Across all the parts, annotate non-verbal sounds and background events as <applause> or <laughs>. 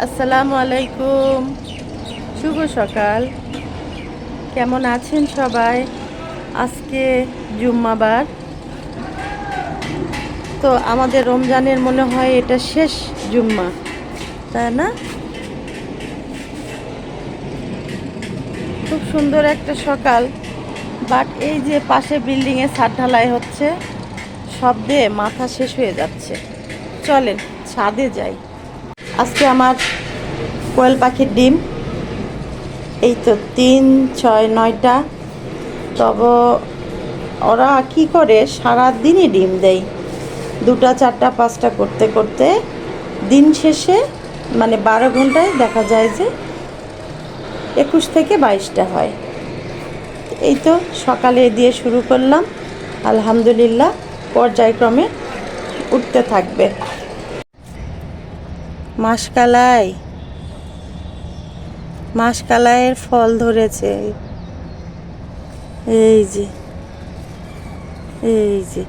আসসালামু আলাইকুম। শুভ সকাল। কেমন আছেন সবাই? আজকে জুম্মাবার। তো আমাদের রমজানের মনে হয় এটা শেষ জুম্মা, তাই না? খুব সুন্দর একটা সকাল। বাট এই যে পাশে বিল্ডিংয়ে ছাদ ঢালাই হচ্ছে শব্দে মাথা শেষ হয়ে যাচ্ছে। চলেন, ছাদে যাই। আজকে আমার কোয়েল পাখির ডিম। এই তো তিন, ছয়, নয়টা। তব ওরা কি করে? সারা দিনই ডিম দেয়। দুটা, চারটা, পাঁচটা করতে করতে দিন শেষে মানে বারো ঘন্টায় দেখা যায় যে একুশ থেকে বাইশটা হয়। এই তো সকালে দিয়ে শুরু করলাম। আলহামদুলিল্লাহ, পর্যায়ক্রমে উঠতে থাকবে। মাসকালাই। মাসকালাইয়ের ফল ধরেছে। এই যে এই যে।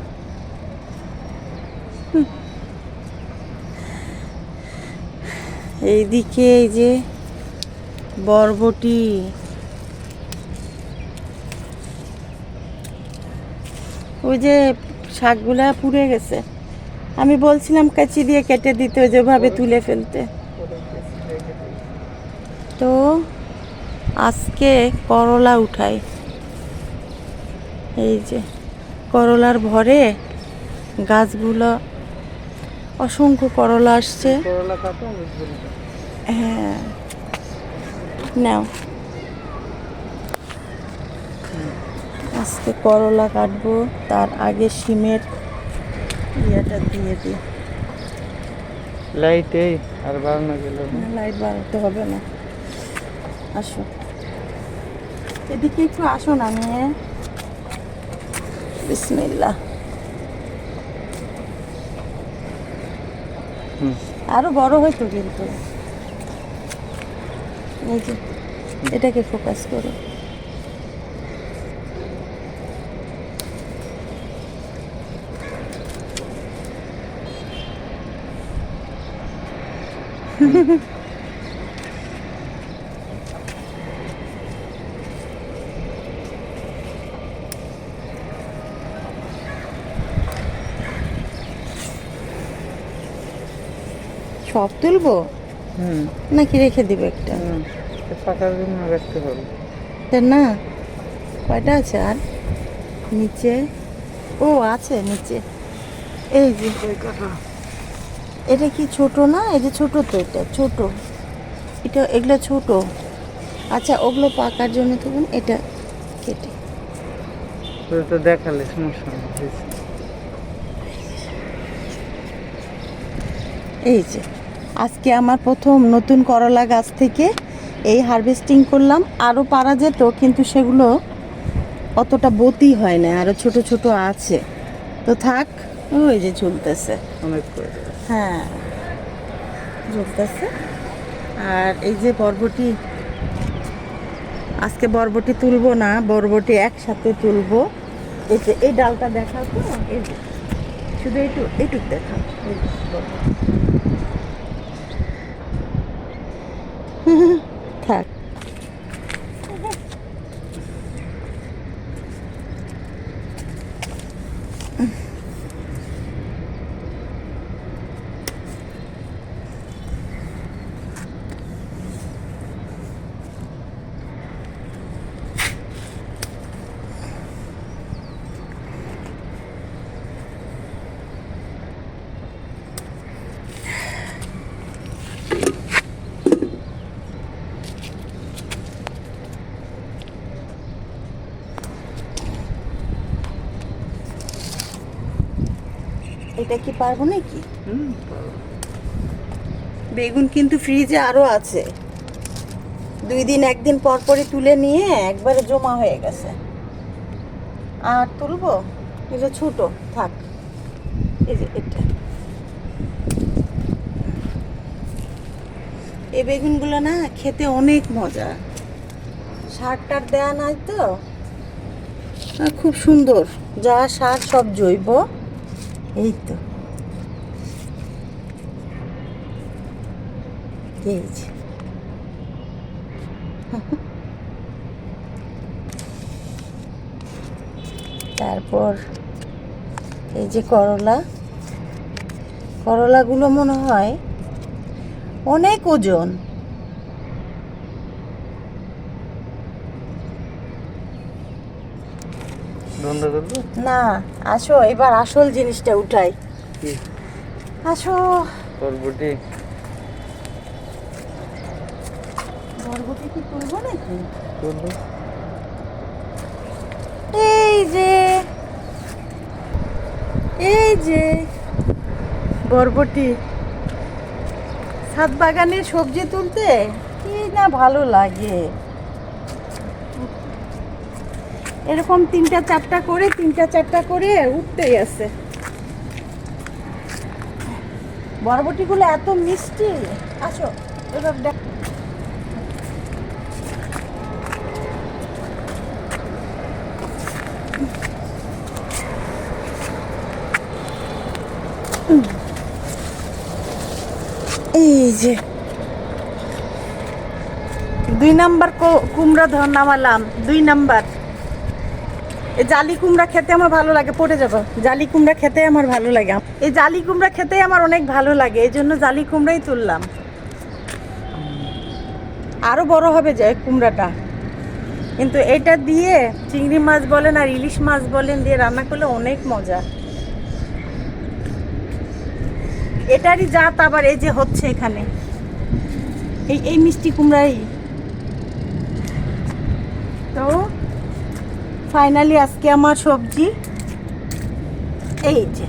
এইদিকে এই যে বরবটি। ওই যে শাকগুলা পুড়ে গেছে। আমি বলছিলাম কাচি দিয়ে কেটে দিতে যেভাবে তুলে ফেলতে। তো আজকে করলা উঠাই। এই যে করলার ভরে গাছগুলো অসংখ্য করলা আসছে। হ্যাঁ। নাও। আজকে করলা কাটবো তার আগে সিমের ইয়েটা দিয়ে দিই। লাইট এই আর বাড়ানো গেল না। লাইট বাড়াতে হবে না। আসো। এদিকে একটু আসো না নিয়ে বিসমিল্লা। আরও বড় হয়তো কিন্তু। এই যে এটাকে ফোকাস করো। <laughs> সব তুলবো? হুম। নাকি রেখে দিবে একটা? পাকার জন্য রাখতে হবে। না কয়টা আছে আর? নিচে? ও আছে নিচে। এই যে। এটা কি ছোট না? এই যে ছোট তো এটা ছোট। এটা এগুলো ছোট। আচ্ছা ওগুলো পাকার জন্য তখন এটা কেটে। তো দেখালে সমস্যা। এই যে আজকে আমার প্রথম নতুন করলা গাছ থেকে এই হারভেস্টিং করলাম। আরও পারা যেত কিন্তু সেগুলো অতটা বতি হয় না আরও ছোট ছোট আছে। তো থাক ওই যে ঝুলতেছে অনেক। হ্যাঁ। ঝুলতেছে আর এই যে বরবটি, আজকে বরবটি তুলবো না, বরবটি একসাথে তুলবো। এই যে, এই ডালটা দেখাও তো, এই শুধু এইটু এইটুক দেখাও। <laughs> থাক। এটা কি পারব নাকি? বেগুন কিন্তু ফ্রিজে আরও আছে। দুই দিন একদিন পর পরই তুলে নিয়ে একবারে জমা হয়ে গেছে। আর তুলবো? এটা ছোট থাক। এই যে এটা। এই বেগুনগুলো না খেতে অনেক মজা। সার টার দেয়া নাই তো। খুব সুন্দর। যা সার সব জৈব। এই তো। <laughs> তারপর এই যে করলা। করলাগুলো মনে হয় অনেক ওজন। না আসো এবার আসল জিনিসটা উঠাই। আসো। বরবটি। বরবটি কি তুলবো নাকি? এই যে এই যে বরবটি। ছাদ বাগানে সবজি তুলতে কি না ভালো লাগে? এরকম তিনটা চারটা করে, তিনটা চারটা করে উঠতেই আছে। বরবটিগুলো এত মিষ্টি। আসো, এবার দেখ। এই যে। দুই নাম্বার কুমড়া ধর নামালাম দুই নাম্বার। এই জালি কুমড়া খেতে আমার ভালো লাগে, পড়ে যাব। জালি কুমড়া খেতে আমার ভালো লাগে। এই জালি কুমড়া খেতে আমার অনেক ভালো লাগে, এই জন্য জালি কুমড়াই তুললাম। আরও বড় হবে যায় কুমড়াটা। কিন্তু এটা দিয়ে চিংড়ি মাছ বলেন আর ইলিশ মাছ বলেন দিয়ে রান্না করলে অনেক মজা। এটারই জাত আবার এই যে হচ্ছে এখানে। এই এই মিষ্টি কুমড়াই। তো ফাইনালি আজকে আমার সবজি এই যে।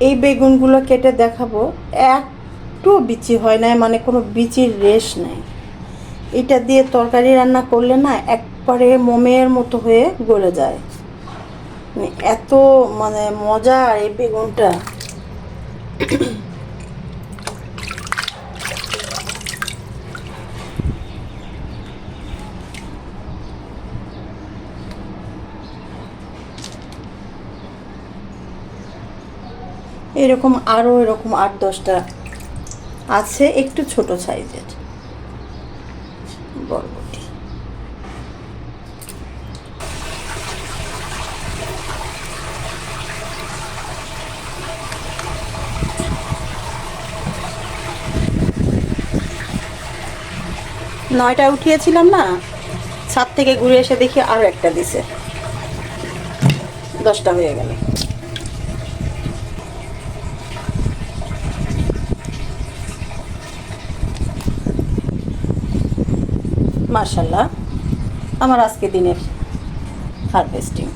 এই বেগুনগুলো কেটে দেখাবো। একটু বিচি হয় না মানে কোনো বিচির রেশ নেই। এটা দিয়ে তরকারি রান্না করলে না একবারে মোমের মতো হয়ে গলে যায়। মানে এত মানে মজা এই বেগুনটা। এরকম আরও এরকম আট দশটা আছে, একটু ছোট সাইজের। বরবটি নয়টা উঠিয়েছিলাম না, ছাদ থেকে ঘুরে এসে দেখি আরও একটা দিছে। দশটা হয়ে গেল। মার্শাল্লাহ আমার আজকে দিনের হারভেস্টিং